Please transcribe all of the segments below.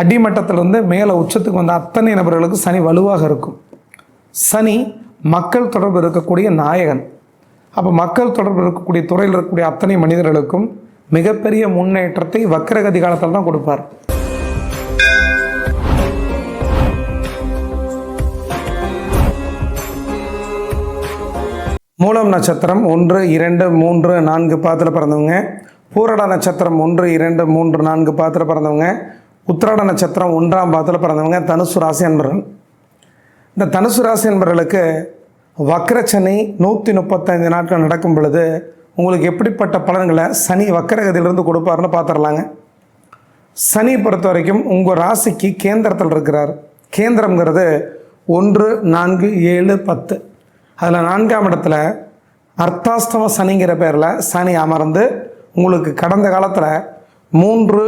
அடிமட்டத்திலிருந்து மேலே உச்சத்துக்கு வந்த அத்தனை நபர்களுக்கு சனி வலுவாக இருக்கும். சனி மக்கள் தொடர்பு இருக்கக்கூடிய நாயகன். அப்போ மக்கள் தொடர்பு இருக்கக்கூடிய துறையில் இருக்கக்கூடிய அத்தனை மனிதர்களுக்கும் மிகப்பெரிய முன்னேற்றத்தை வக்கரகதி காலத்தில் தான் கொடுப்பார். மூலம் நட்சத்திரம் ஒன்று இரண்டு மூன்று நான்கு பாத்தில் பிறந்தவங்க. பூரட நட்சத்திரம் ஒன்று இரண்டு மூன்று நான்கு பாத்தில் பிறந்தவங்க. உத்திராட நட்சத்திரம் ஒன்றாம் பாதத்தில் பிறந்தவங்க தனுசு ராசி என்பர்கள் இந்த தனுசு ராசி என்பர்களுக்கு வக்கரச்சனி நூற்றி முப்பத்தைந்து நாட்கள் நடக்கும் பொழுது உங்களுக்கு எப்படிப்பட்ட பலன்களை சனி வக்கரகதியிலிருந்து கொடுப்பாருன்னு பார்த்துடலாங்க சனி பொறுத்த வரைக்கும் உங்கள் ராசிக்கு கேந்திரத்தில் இருக்கிறார். கேந்திரம்ங்கிறது ஒன்று நான்கு ஏழு பத்து. அதில் நான்காம் இடத்துல அர்த்தாஸ்தம சனிங்கிற பேரில் சனி அமர்ந்து உங்களுக்கு கடந்த காலத்தில் மூன்று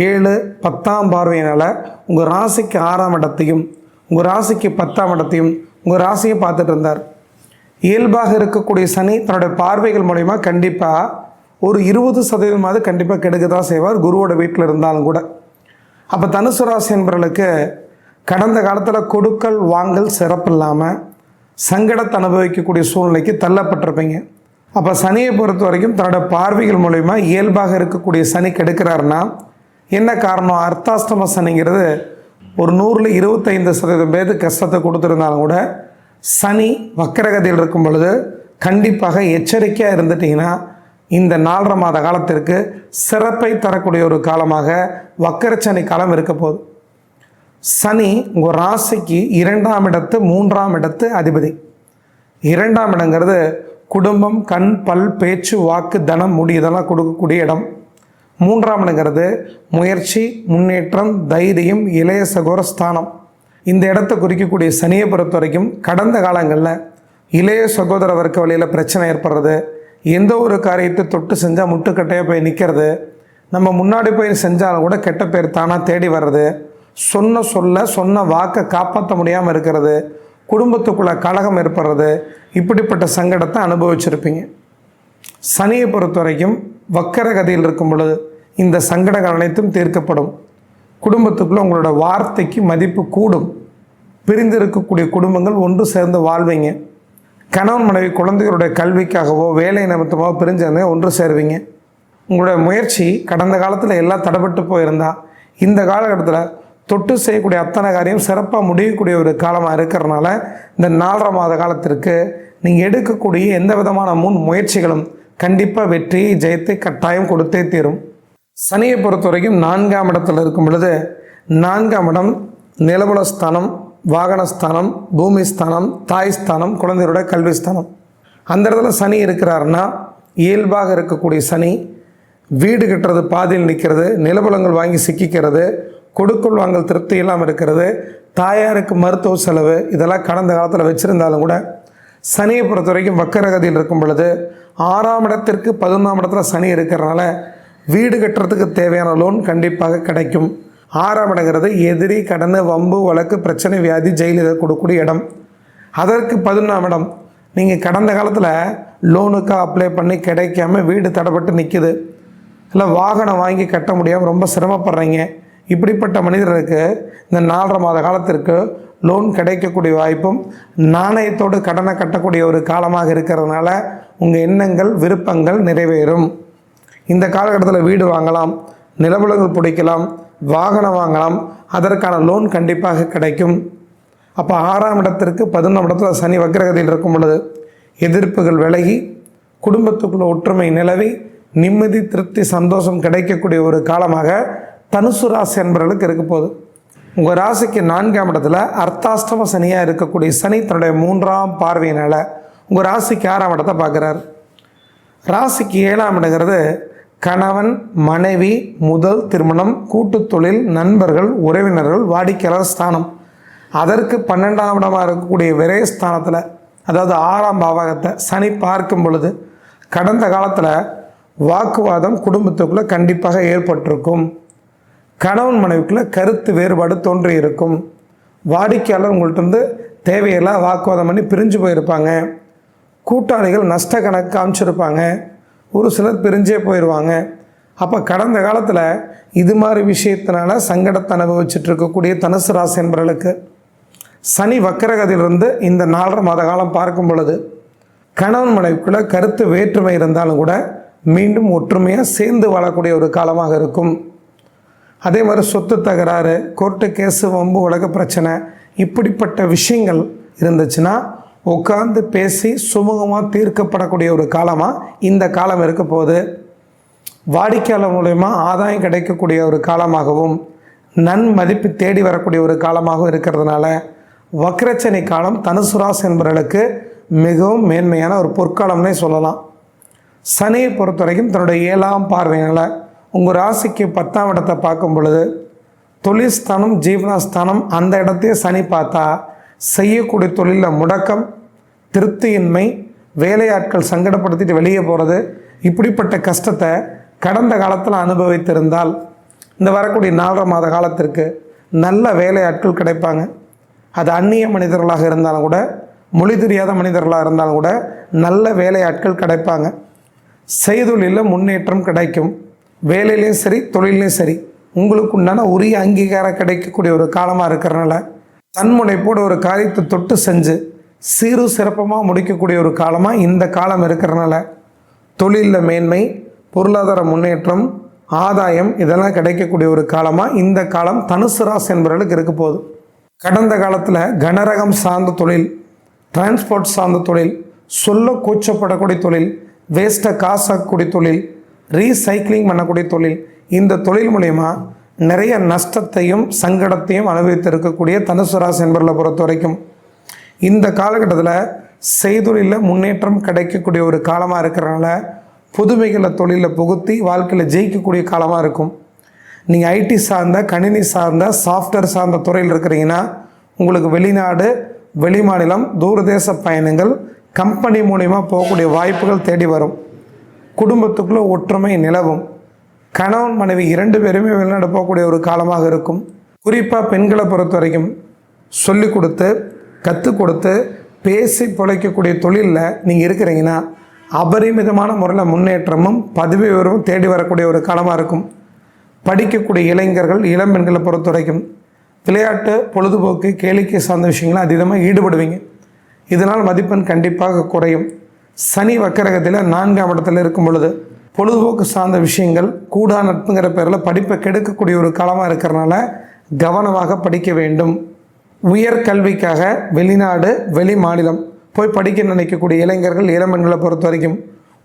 ஏழு பத்தாம் பார்வையினால் உங்கள் ராசிக்கு ஆறாம் இடத்தையும் உங்கள் ராசிக்கு பத்தாம் இடத்தையும் உங்கள் ராசியை பார்த்துட்டு இருந்தார். இயல்பாக இருக்கக்கூடிய சனி தன்னுடைய பார்வைகள் மூலயமா கண்டிப்பாக ஒரு இருபது சதவீதமாவது கண்டிப்பாக கெடுக்க தான் செய்வார் குருவோட வீட்டில் இருந்தாலும் கூட. அப்போ தனுசு ராசி என்பவர்களுக்கு கடந்த காலத்தில் கொடுக்கல் வாங்கல் சிறப்பு இல்லாமல் சங்கடத்தை அனுபவிக்கக்கூடிய சூழ்நிலைக்கு தள்ளப்பட்டிருப்பீங்க. அப்போ சனியை பொறுத்த வரைக்கும் தன்னோட பார்வைகள் மூலயமா இயல்பாக இருக்கக்கூடிய சனி கெடுக்கிறாருன்னா என்ன காரணம்? அர்த்தாஸ்தம சனிங்கிறது ஒரு நூறில் இருபத்தைந்து சதவீதம் பேருக்கு கஷ்டத்தை கொடுத்துருந்தாலும் கூட சனி வக்கரகதியில் இருக்கும் பொழுது கண்டிப்பாக எச்சரிக்கையாக இருந்துட்டிங்கன்னா இந்த நாலரை மாத காலத்திற்கு சிறப்பை தரக்கூடிய ஒரு காலமாக வக்கரச்சனி காலம் இருக்க போகுது. சனி உங்கள் ராசிக்கு இரண்டாம் இடத்து மூன்றாம் இடத்து அதிபதி. இரண்டாம் இடங்கிறது குடும்பம் கண் பல் பேச்சு வாக்கு தனம் முடி இதெல்லாம் கொடுக்கக்கூடிய இடம். மூன்றாம் இடங்கிறது முயற்சி முன்னேற்றம் தைரியம் இளைய சகோர ஸ்தானம். இந்த இடத்தை குறிக்கக்கூடிய சனியை பொறுத்த வரைக்கும் கடந்த காலங்களில் இளைய சகோதர வர்க்க வழியில் பிரச்சனை ஏற்படுறது எந்த ஒரு காரியத்தை தொட்டு செஞ்சால் முட்டுக்கட்டையாக போய் நிற்கிறது நம்ம முன்னாடி போய் செஞ்சாலும் கூட கெட்ட பேர் தானாக தேடி வர்றது சொன்ன சொல்ல சொன்ன வாக்கை காப்பாற்ற முடியாமல் இருக்கிறது குடும்பத்துக்குள்ளே கலகம் ஏற்படுறது இப்படிப்பட்ட சங்கடத்தை அனுபவிச்சிருப்பீங்க. சனியை பொறுத்த வரைக்கும் வக்கரகதியில் இருக்கும் பொழுது இந்த சங்கடங்கள் அனைத்தும் தீர்க்கப்படும். குடும்பத்துக்குள்ளே உங்களோட வார்த்தைக்கு மதிப்பு கூடும். பிரிந்து இருக்கக்கூடிய குடும்பங்கள் ஒன்று சேர்ந்து வாழ்வீங்க. கணவன் மனைவி குழந்தைகளுடைய கல்விக்காகவோ வேலை நிமித்தமாக பிரிஞ்சிருந்தே ஒன்று சேருவீங்க. உங்களுடைய முயற்சி கடந்த காலத்தில் எல்லாம் தடைப்பட்டு போயிருந்தா இந்த காலகட்டத்தில் தொட்டு செய்யக்கூடிய அத்தனை காரியம் சிறப்பாக முடியக்கூடிய ஒரு காலமாக இருக்கிறனால இந்த நாலரை மாத காலத்திற்கு நீங்கள் எடுக்கக்கூடிய எந்த விதமான முன் முயற்சிகளும் கண்டிப்பாக வெற்றியை ஜெயத்தை கட்டாயம் கொடுத்தே தீரும். சனியை பொறுத்த வரைக்கும் நான்காம் இடத்துல இருக்கும் பொழுது நான்காம் இடம் நிலபுலஸ்தானம் வாகனஸ்தானம் பூமிஸ்தானம் தாய்ஸ்தானம் குழந்தையோட கல்விஸ்தானம் அந்த இடத்துல சனி இருக்கிறாருன்னா இயல்பாக இருக்கக்கூடிய சனி வீடு கட்டுறது பாதியில் நிற்கிறது நிலபலங்கள் வாங்கி சிக்கிக்கிறது கொடுக்கல் வாங்கல் திருப்தி இல்லாமல் இருக்கிறது தாயாருக்கு மருத்துவ செலவு இதெல்லாம் கடந்த காலத்தில் வச்சுருந்தாலும் கூட சனியை பொறுத்த வரைக்கும் வக்கரகதியில் இருக்கும் பொழுது ஆறாம் இடத்திற்கு பதினொன்றாம் இடத்துல சனி இருக்கிறனால வீடு கட்டுறதுக்கு தேவையான லோன் கண்டிப்பாக கிடைக்கும். ஆறாம் இடங்கிறது எதிரி கடன் வம்பு வழக்கு பிரச்சனை வியாதி ஜெயில் இதை கொடுக்கக்கூடிய இடம். அதற்கு பதினொன்றாம் இடம். நீங்கள் கடந்த காலத்தில் லோனுக்கு அப்ளை பண்ணி கிடைக்காம வீடு தடைப்பட்டு நிற்குது இல்லை வாகனம் வாங்கி கட்ட முடியாமல் ரொம்ப சிரமப்படுறீங்க. இப்படிப்பட்ட மனிதர்களுக்கு இந்த நாலரை மாத காலத்திற்கு லோன் கிடைக்கக்கூடிய வாய்ப்பும் நாணயத்தோடு கடனை கட்டக்கூடிய ஒரு காலமாக இருக்கிறதுனால உங்கள் எண்ணங்கள் விருப்பங்கள் நிறைவேறும். இந்த காலகட்டத்தில் வீடு வாங்கலாம் நிலவலங்கள் பிடிக்கலாம் வாகனம் வாங்கலாம் அதற்கான லோன் கண்டிப்பாக கிடைக்கும். அப்போ ஆறாம் இடத்திற்கு பதினொன்றாம் இடத்துல சனி வக்ரகதியில் இருக்கும் பொழுது எதிர்ப்புகள் விலகி குடும்பத்துக்குள்ள ஒற்றுமை நிலவி நிம்மதி திருப்தி சந்தோஷம் கிடைக்கக்கூடிய ஒரு காலமாக தனுசு ராசி என்பவர்களுக்கு இருக்க போகுது. உங்கள் ராசிக்கு நான்காம் இடத்துல அர்த்தாஷ்டம சனியாக இருக்கக்கூடிய சனி தன்னுடைய மூன்றாம் பார்வையினால் உங்கள் ராசிக்கு ஆறாம் இடத்தை பார்க்குறாரு. ராசிக்கு ஏழாம் இடங்கிறது கணவன் மனைவி முதல் திருமணம் கூட்டுத் தொழில் நண்பர்கள் உறவினர்கள் வாடிக்கையாளர் ஸ்தானம். அதற்கு பன்னெண்டாம் இடமாக இருக்கக்கூடிய விரயஸ்தானத்தில் அதாவது ஆறாம் பாவகத்தை சனி பார்க்கும் பொழுது கடந்த காலத்தில் வாக்குவாதம் குடும்பத்துக்குள்ளே கண்டிப்பாக ஏற்பட்டிருக்கும். கணவன் மனைவிக்குள்ளே கருத்து வேறுபாடு தோன்றி இருக்கும். வாடிக்கையாளர் உங்கள்கிட்ட இருந்து தேவையெல்லாம் வாக்குவாதம் பண்ணி பிரிஞ்சு போயிருப்பாங்க. கூட்டாளிகள் நஷ்ட கணக்கு காமிச்சிருப்பாங்க. ஒரு சிலர் பிரிஞ்சே போயிடுவாங்க அப்போ கடந்த காலத்தில் இது மாதிரி விஷயத்தினால சங்கடத்தை அனுபவிச்சுட்டு இருக்கக்கூடிய தனுசு ராசி என்பவர்களுக்கு சனி வக்கரகதியிலிருந்து இந்த நாலரை மாத காலம் பார்க்கும் பொழுது கணவன் மனைவிக்குள்ள கருத்து வேற்றுமை இருந்தாலும் கூட மீண்டும் ஒற்றுமையாக சேர்ந்து வாழக்கூடிய ஒரு காலமாக இருக்கும். அதே மாதிரி சொத்து தகராறு கோர்ட்டு கேஸு வம்பு உலக பிரச்சனை இப்படிப்பட்ட விஷயங்கள் இருந்துச்சுன்னா உட்கார்ந்து பேசி சுமூகமாக தீர்க்கப்படக்கூடிய ஒரு காலமாக இந்த காலம் இருக்க போகுது. வாடிக்கையாளர் மூலயமா ஆதாயம் கிடைக்கக்கூடிய ஒரு காலமாகவும் நன்மதிப்பு தேடி வரக்கூடிய ஒரு காலமாகவும் இருக்கிறதுனால வக்ரச்சனி காலம் தனுசுராஸ் என்பவர்களுக்கு மிகவும் மேன்மையான ஒரு பொற்காலம்னே சொல்லலாம். சனியை பொறுத்த வரைக்கும் தன்னுடைய ஏழாம் பார்வையினால் உங்கள் ராசிக்கு பத்தாம் இடத்தை பார்க்கும் பொழுது தொழில்ஸ்தானம் ஜீவனஸ்தானம் அந்த இடத்தையே சனி பார்த்தா செய்யக்கூடிய தொழிலில் முடக்கம் திருப்தியின்மை வேலையாட்கள் சங்கடப்படுத்திட்டு வெளியே போகிறது இப்படிப்பட்ட கஷ்டத்தை கடந்த காலத்தில் அனுபவித்திருந்தால் இந்த வரக்கூடிய நாலரை மாத காலத்திற்கு நல்ல வேலையாட்கள் கிடைப்பாங்க. அது அந்நிய மனிதர்களாக இருந்தாலும் கூட மொழி தெரியாத மனிதர்களாக இருந்தாலும் கூட நல்ல வேலையாட்கள் கிடைப்பாங்க. செய்தொழிலில் முன்னேற்றம் கிடைக்கும். வேலையிலையும் சரி தொழிலையும் சரி உங்களுக்கு உண்டான உரிய அங்கீகாரம் கிடைக்கக்கூடிய ஒரு காலமாக இருக்கிறனால தன்முனைப்போடு ஒரு காரியத்தை தொட்டு செஞ்சு சீரு சிறப்பமாக முடிக்கக்கூடிய ஒரு காலமாக இந்த காலம் இருக்கிறனால தொழிலில் மேன்மை பொருளாதார முன்னேற்றம் ஆதாயம் இதெல்லாம் கிடைக்கக்கூடிய ஒரு காலமாக இந்த காலம் தனுசு ராசி என்பவர்களுக்கு இருக்க போகுது. கடந்த காலத்தில் கனரகம் சார்ந்த தொழில் டிரான்ஸ்போர்ட் சார்ந்த தொழில் சொல்ல கூச்சப்படக்கூடிய தொழில் வேஸ்ட்டை காசாக்கக்கூடிய தொழில் ரீசைக்ளிங் பண்ணக்கூடிய தொழில் இந்த தொழில் மூலயமா நிறைய நஷ்டத்தையும் சங்கடத்தையும் அனுபவித்து இருக்கக்கூடிய தனுசு ராசி என்பவர்களை பொறுத்த வரைக்கும் இந்த காலகட்டத்தில் செய்தொழிலில் முன்னேற்றம் கிடைக்கக்கூடிய ஒரு காலமாக இருக்கிறனால புதுமைகளை தொழிலில் புகுத்தி வாழ்க்கையில் ஜெயிக்கக்கூடிய காலமாக இருக்கும். நீங்கள் ஐடி சார்ந்த கணினி சார்ந்த சாஃப்ட்வேர் சார்ந்த துறையில் இருக்கிறீங்கன்னா உங்களுக்கு வெளிநாடு வெளிமாநிலம் தூரதேச பயணங்கள் கம்பெனி மூலிமா போகக்கூடிய வாய்ப்புகள் தேடி வரும். குடும்பத்துக்குள்ளே ஒற்றுமை நிலவும். கணவன் மனைவி இரண்டு பேருமே வெளிநாடு போகக்கூடிய ஒரு காலமாக இருக்கும். குறிப்பாக பெண்களை பொறுத்த வரைக்கும் சொல்லி கொடுத்து கற்றுக் கொடுத்து பேசி பிழைக்கக்கூடிய தொழிலில் நீங்கள் இருக்கிறீங்கன்னா அபரிமிதமான முறையில் முன்னேற்றமும் பதவி உயர்வும் தேடி வரக்கூடிய ஒரு காலமாக இருக்கும். படிக்கக்கூடிய இளைஞர்கள் இளம்பெண்களை பொறுத்த வரைக்கும் விளையாட்டு பொழுதுபோக்கு கேளிக்கை சார்ந்த விஷயங்களும் அதிகமாக ஈடுபடுவீங்க. இதனால் மதிப்பெண் கண்டிப்பாக குறையும். சனி வக்கரகத்தில் நான்காம் இடத்துல இருக்கும் பொழுது பொழுதுபோக்கு சார்ந்த விஷயங்கள் கூடா நட்புங்கிற பேரில் படிப்பை கெடுக்கக்கூடிய ஒரு காலமாக இருக்கிறனால கவனமாக படிக்க வேண்டும். உயர் கல்விக்காக வெளிநாடு வெளி மாநிலம் போய் படிக்க நினைக்கக்கூடிய இளைஞர்கள் இளம்பெண்களை பொறுத்த வரைக்கும்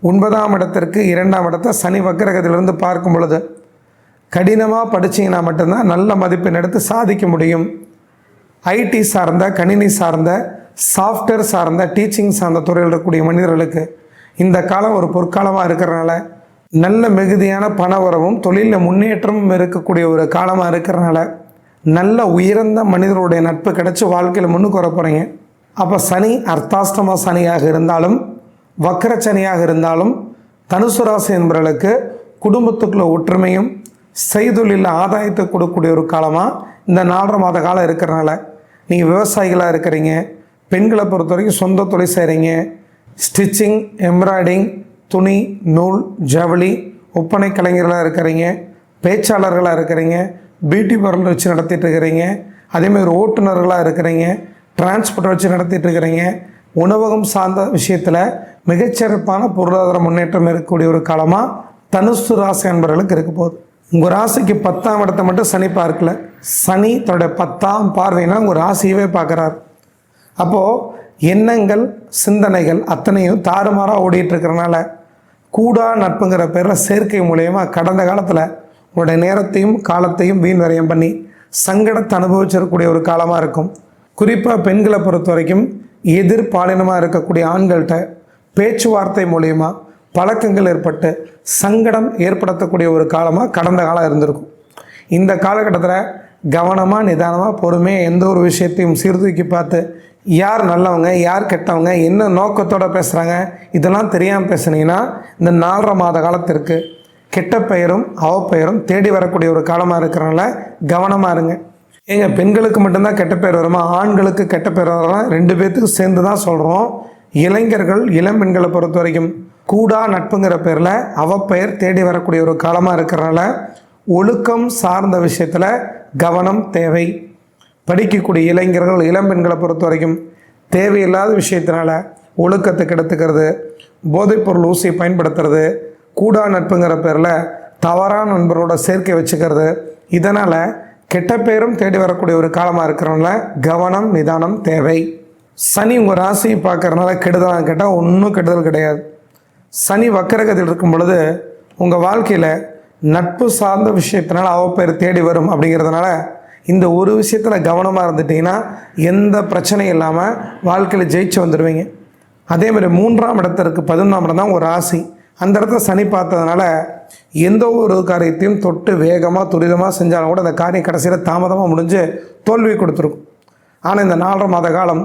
ஒன்பதாம் இடத்திற்கு இரண்டாம் இடத்தை சனி வக்கரகத்திலிருந்து பார்க்கும் பொழுது கடினமாக படிச்சீங்கன்னா மட்டும்தான் நல்ல மதிப்பெண் எடுத்து சாதிக்க முடியும். ஐடி சார்ந்த கணினி சார்ந்த சாஃப்ட்வேர் சார்ந்த டீச்சிங் சார்ந்த துறையில் இருக்கக்கூடிய மனிதர்களுக்கு இந்த காலம் ஒரு பொற்காலமாக இருக்கிறனால நல்ல மிகுதியான பண வரவும் தொழிலில் முன்னேற்றமும் இருக்கக்கூடிய ஒரு காலமாக இருக்கிறனால நல்ல உயர்ந்த மனிதருடைய நட்பு கிடைச்சி வாழ்க்கையில் முன்னுக்கு வர போகிறீங்க அப்போ சனி அர்த்தாஷ்டம சனியாக இருந்தாலும் வக்கர சனியாக இருந்தாலும் தனுசு ராசி என்பவர்களுக்கு குடும்பத்துக்குள்ள ஒற்றுமையும் செய்தொழில் ஆதாயத்தை கொடுக்கக்கூடிய ஒரு காலமாக இந்த நாலரை மாத காலம் இருக்கிறனால நீங்கள் விவசாயிகளாக இருக்கிறீங்க பெண்களை பொறுத்த வரைக்கும் சொந்த தொழில் செய்கிறீங்க ஸ்டிச்சிங் எம்ப்ராய்டிங் துணி நூல் ஜவுளி ஒப்பனை கலைஞர்களாக இருக்கிறீங்க பேச்சாளர்களாக இருக்கிறீங்க பியூட்டி பார்லர் வச்சு நடத்திட்டு இருக்கிறீங்க அதேமாதிரி ஓட்டுநர்களாக இருக்கிறீங்க டிரான்ஸ்போர்ட் வச்சு நடத்திட்டு இருக்கிறீங்க உணவகம் சார்ந்த விஷயத்தில் மிகச்சிறப்பான பொருளாதார முன்னேற்றம் இருக்கக்கூடிய ஒரு காலமாக தனுசு ராசி என்பவர்களுக்கு இருக்க போகுது. உங்கள் ராசிக்கு பத்தாம் இடத்த மட்டும் சனி பார்க்கல. சனி தன்னுடைய பத்தாம் பார்வைனா உங்கள் ராசியவே பார்க்குறார். அப்போது எண்ணங்கள் சிந்தனைகள் அத்தனையும் தாறுமாறாக ஓடிட்டு இருக்கிறனால கூடா நட்புங்கிற பேரில் சேர்க்கை மூலயமா கடந்த காலத்தில் உங்களுடைய நேரத்தையும் காலத்தையும் வீண் விரயம் பண்ணி சங்கடத்தை அனுபவிச்சிருக்கக்கூடிய ஒரு காலமாக இருக்கும். குறிப்பாக பெண்களை பொறுத்த வரைக்கும் எதிர்பாலினமாக இருக்கக்கூடிய ஆண்கள்கிட்ட பேச்சுவார்த்தை மூலயமா பழக்கங்கள் ஏற்பட்டு சங்கடம் ஏற்படுத்தக்கூடிய ஒரு காலமாக கடந்த காலம் இருந்திருக்கும். இந்த காலகட்டத்தில் கவனமாக நிதானமாக பொறுமையாக எந்த ஒரு விஷயத்தையும் சீர்தூக்கி பார்த்து யார் நல்லவங்க யார் கெட்டவங்க என்ன நோக்கத்தோடு பேசுகிறாங்க இதெல்லாம் தெரியாமல் பேசுனீங்கன்னா இந்த நாலரை மாத காலத்திற்கு கெட்ட பெயரும் அவப்பெயரும் தேடி வரக்கூடிய ஒரு காலமாக இருக்கிறனால கவனமாக இருங்க. ஏங்க பெண்களுக்கு மட்டும்தான் கெட்ட பேர் வருமா? ஆண்களுக்கு கெட்ட பேர் வரலாம் ரெண்டு பேர்த்துக்கும் சேர்ந்து தான் சொல்கிறோம் இளைஞர்கள் இளம் பெண்களை பொறுத்த வரைக்கும் கூடா நட்புங்கிற பேரில் அவப்பெயர் தேடி வரக்கூடிய ஒரு காலமாக இருக்கிறனால ஒழுக்கம் சார்ந்த விஷயத்தில் கவனம் தேவை. படிக்கக்கூடிய இளைஞர்கள் இளம்பெண்களை பொறுத்த வரைக்கும் தேவையில்லாத விஷயத்தினால ஒழுக்கத்தை கெடுத்துக்கிறது போதைப்பொருள் ஊசியை பயன்படுத்துறது கூடா நட்புங்கிற பேரில் தவறான நண்பரோட சேர்க்கை வச்சுக்கிறது. இதனால் கெட்ட பேரும் தேடி வரக்கூடிய ஒரு காலமாக இருக்கிறனால கவனம் நிதானம் தேவை. சனி உங்கள் ராசியை பார்க்கறதுனால கெடுதலாம் கேட்டால் ஒன்றும் கெடுதல் கிடையாது. சனி வக்கரகத்தில் இருக்கும் பொழுது உங்கள் வாழ்க்கையில் நட்பு சார்ந்த விஷயத்தினால அவப்பேர் தேடி வரும் அப்படிங்கிறதுனால இந்த ஒரு விஷயத்தில் கவனமாக இருந்துட்டிங்கன்னா எந்த பிரச்சனையும் இல்லாமல் வாழ்க்கையில் ஜெயிச்சு வந்துடுவீங்க அதே மாதிரி மூன்றாம் இடத்திற்கு பதினொன்றாம் இடம் தான் ஒரு ராசி. அந்த இடத்த சனி பார்த்ததுனால எந்த ஒரு காரியத்தையும் தொட்டு வேகமாக துரிதமாக செஞ்சாலும் கூட அந்த காரியம் கடைசியில் தாமதமாக முடிஞ்சு தோல்வி கொடுத்துருக்கும். ஆனால் இந்த நாலரை மாத காலம்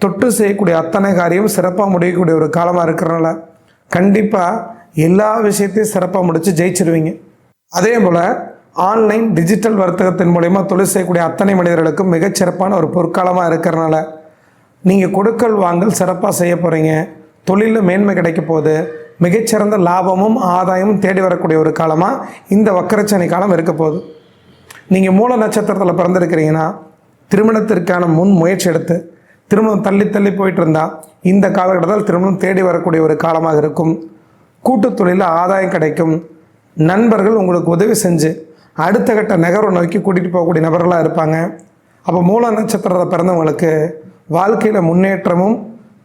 தொட்டு செய்யக்கூடிய அத்தனை காரியம் சிறப்பாக முடியக்கூடிய ஒரு காலமாக இருக்கிறனால கண்டிப்பாக எல்லா விஷயத்தையும் சிறப்பாக முடித்து ஜெயிச்சிருவீங்க. அதே போல் ஆன்லைன் டிஜிட்டல் வர்த்தகத்தின் மூலயமா தொழில் செய்யக்கூடிய அத்தனை மனிதர்களுக்கும் மிகச்சிறப்பான ஒரு பொற்காலமாக இருக்கிறனால நீங்கள் கொடுக்கல் வாங்கல் சிறப்பாக செய்ய போகிறீங்க தொழிலில் மேன்மை கிடைக்க போகுது. மிகச்சிறந்த லாபமும் ஆதாயமும் தேடி வரக்கூடிய ஒரு காலமாக இந்த வக்கரச்சனை காலம் இருக்க போகுது. நீங்கள் மூல நட்சத்திரத்தில் பிறந்திருக்கிறீங்கன்னா திருமணத்திற்கான முன் முயற்சி எடுத்து திருமணம் தள்ளி தள்ளி போயிட்டு இருந்தால் இந்த காலகட்டத்தில் திருமணம் தேடி வரக்கூடிய ஒரு காலமாக இருக்கும். கூட்டுத் தொழிலில் ஆதாயம் கிடைக்கும். நண்பர்கள் உங்களுக்கு உதவி செஞ்சு அடுத்த கட்ட நகரம் நோக்கி கூட்டிகிட்டு போகக்கூடிய நபர்களாக இருப்பாங்க. அப்போ மூல நட்சத்திரத்தை பிறந்தவங்களுக்கு வாழ்க்கையில் முன்னேற்றமும்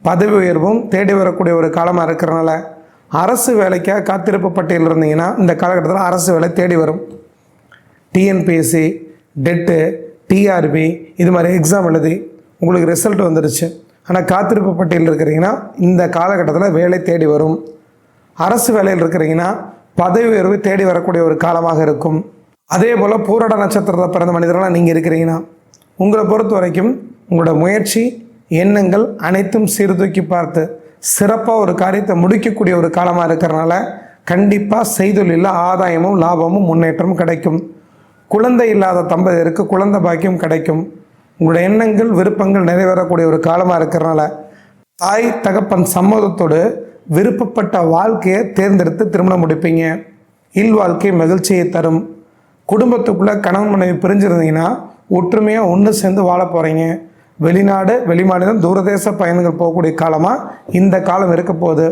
பதவி உயர்வும் தேடி வரக்கூடிய ஒரு காலமாக இருக்கிறனால அரசு வேலைக்காக காத்திருப்பு பட்டியலில் இருந்தீங்கன்னா இந்த காலகட்டத்தில் அரசு வேலை தேடி வரும். டிஎன்பிஎஸ்சி டெட்டு டிஆர்பி இது மாதிரி எக்ஸாம் எழுதி உங்களுக்கு ரிசல்ட் வந்துடுச்சு ஆனால் காத்திருப்பு பட்டியலில் இருக்கிறீங்கன்னா இந்த காலகட்டத்தில் வேலை தேடி வரும். அரசு வேலையில் இருக்கிறீங்கன்னா பதவி உயர்வு தேடி வரக்கூடிய ஒரு காலமாக இருக்கும். அதே போல் பூரட நட்சத்திரத்தை பிறந்த மனிதர்களாக நீங்கள் இருக்கிறீங்கன்னா உங்களை பொறுத்த வரைக்கும் உங்களோட முயற்சி எண்ணங்கள் அனைத்தும் சீர்தூக்கி பார்த்து சிறப்பாக ஒரு காரியத்தை முடிக்கக்கூடிய ஒரு காலமாக இருக்கிறனால கண்டிப்பாக செய்தொழிலில் ஆதாயமும் லாபமும் முன்னேற்றமும் கிடைக்கும். குழந்தை இல்லாத தம்பதியருக்கு குழந்தை பாக்கியம் கிடைக்கும். உங்களோட எண்ணங்கள் விருப்பங்கள் நிறைவேறக்கூடிய ஒரு காலமாக இருக்கிறனால தாய் தகப்பன் சம்மதத்தோடு விருப்பப்பட்ட வாழ்க்கையை தேர்ந்தெடுத்து திருமணம் முடிப்பீங்க. இல் வாழ்க்கை மகிழ்ச்சியை தரும். குடும்பத்துக்குள்ளே கணவன் மனைவி பிரிஞ்சிருந்தீங்கன்னா ஒற்றுமையாக ஒன்று சேர்ந்து வாழ போகிறீங்க வெளிநாடு வெளிமாநிலம் தூரதேச பயணங்கள் போகக்கூடிய காலமாக இந்த காலம் இருக்க போகுது.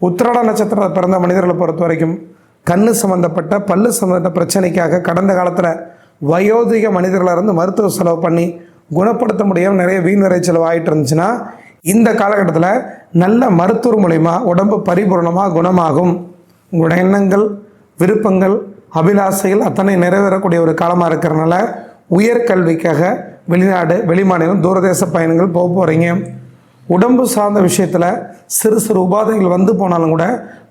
உத்திராட நட்சத்திரத்தில் பிறந்த மனிதர்களை பொறுத்த வரைக்கும் கண்ணு சம்மந்தப்பட்ட பல்லு சம்மந்த பிரச்சனைக்காக கடந்த காலத்தில் வயோதிக மனிதர்களாக இருந்து மருத்துவ செலவு பண்ணி குணப்படுத்த முடியாமல் நிறைய வீண்வரை செலவு ஆகிட்டு இருந்துச்சுன்னா இந்த காலகட்டத்தில் நல்ல மருத்துவர் மூலிமா உடம்பு பரிபூர்ணமாக குணமாகும். உங்களோட எண்ணங்கள் விருப்பங்கள் அபிலாசைகள் அத்தனை நிறைவேறக்கூடிய ஒரு காலமாக இருக்கிறனால உயர்கல்விக்காக வெளிநாடு வெளிமாநிலம் தூரதேச பயணங்கள் போக போகிறீங்க உடம்பு சார்ந்த விஷயத்தில் சிறு சிறு உபாதைகள் வந்து போனாலும் கூட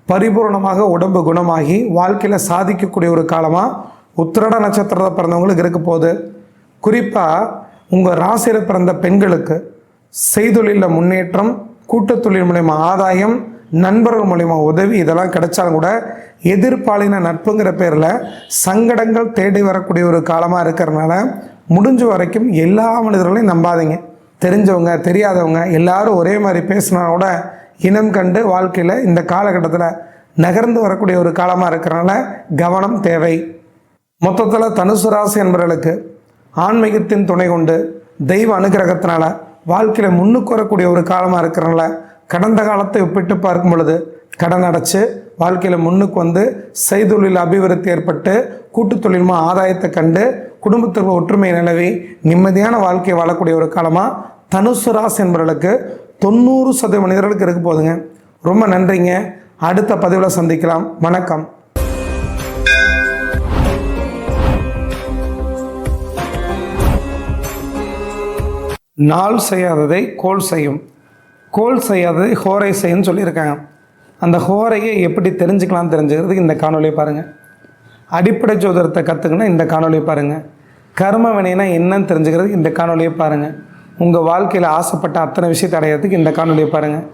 பரிபூர்ணமாக உடம்பு குணமாகி வாழ்க்கையில் சாதிக்கக்கூடிய ஒரு காலமாக உத்திரட நட்சத்திரத்தில் பிறந்தவங்களுக்கு இருக்க போகுது. குறிப்பாக உங்கள் ராசியில் பிறந்த பெண்களுக்கு செய்தொழிலில் முன்னேற்றம் கூட்டத்தொழில் மூலயமா ஆதாயம் நண்பர்கள் மூலயமா உதவி இதெல்லாம் கிடைச்சாலும் கூட எதிர்பாலின நட்புங்கிற பேரில் சங்கடங்கள் தேடி வரக்கூடிய ஒரு காலமாக இருக்கிறனால முடிஞ்ச வரைக்கும் எல்லா மனிதர்களையும் நம்பாதீங்க. தெரிஞ்சவங்க தெரியாதவங்க எல்லாரும் ஒரே மாதிரி பேசினா கூட இனம் கண்டு வாழ்க்கையில் இந்த காலகட்டத்தில் நகர்ந்து வரக்கூடிய ஒரு காலமாக இருக்கிறனால கவனம் தேவை. மொத்தத்தில் தனுசு ராசி என்பவர்களுக்கு ஆன்மீகத்தின் துணை கொண்டு தெய்வ அனுகிரகத்தினால வாழ்க்கையில் முன்னுக்கு வரக்கூடிய ஒரு காலமாக இருக்கிறனால கடந்த காலத்தை ஒப்பிட்டு பார்க்கும் பொழுது கடன் அடைச்சு வாழ்க்கையில் முன்னுக்கு வந்து செய்தொழில் அபிவிருத்தி ஏற்பட்டு கூட்டு தொழிலுமா ஆதாயத்தை கண்டு குடும்பத்திற்கு ஒற்றுமை நிலவி நிம்மதியான வாழ்க்கையை வாழக்கூடிய ஒரு காலமாக தனுசு ராசி என்பவர்களுக்கு தொண்ணூறு சதவீத மனிதர்களுக்கு இருக்க போகுதுங்க. ரொம்ப நன்றிங்க. அடுத்த பதிவில் சந்திக்கலாம். வணக்கம். நாள் செய்யாததை கோல் செய்யும். கோல் செய்யாதது ஹோரை செய்யன்னு சொல்லியிருக்காங்க. அந்த ஹோரையை எப்படி தெரிஞ்சுக்கலாம் தெரிஞ்சுக்கிறதுக்கு இந்த காணொலியை பாருங்கள் அடிப்படை ஜோதிடத்தை கற்றுக்கணும் இந்த காணொலியை பாருங்கள் கர்ம வினைனா என்னன்னு தெரிஞ்சுக்கிறதுக்கு இந்த காணொலியை பாருங்கள் உங்கள் வாழ்க்கையில் ஆசைப்பட்ட அத்தனை விஷயத்தை அடையிறதுக்கு இந்த காணொலியை பாருங்கள்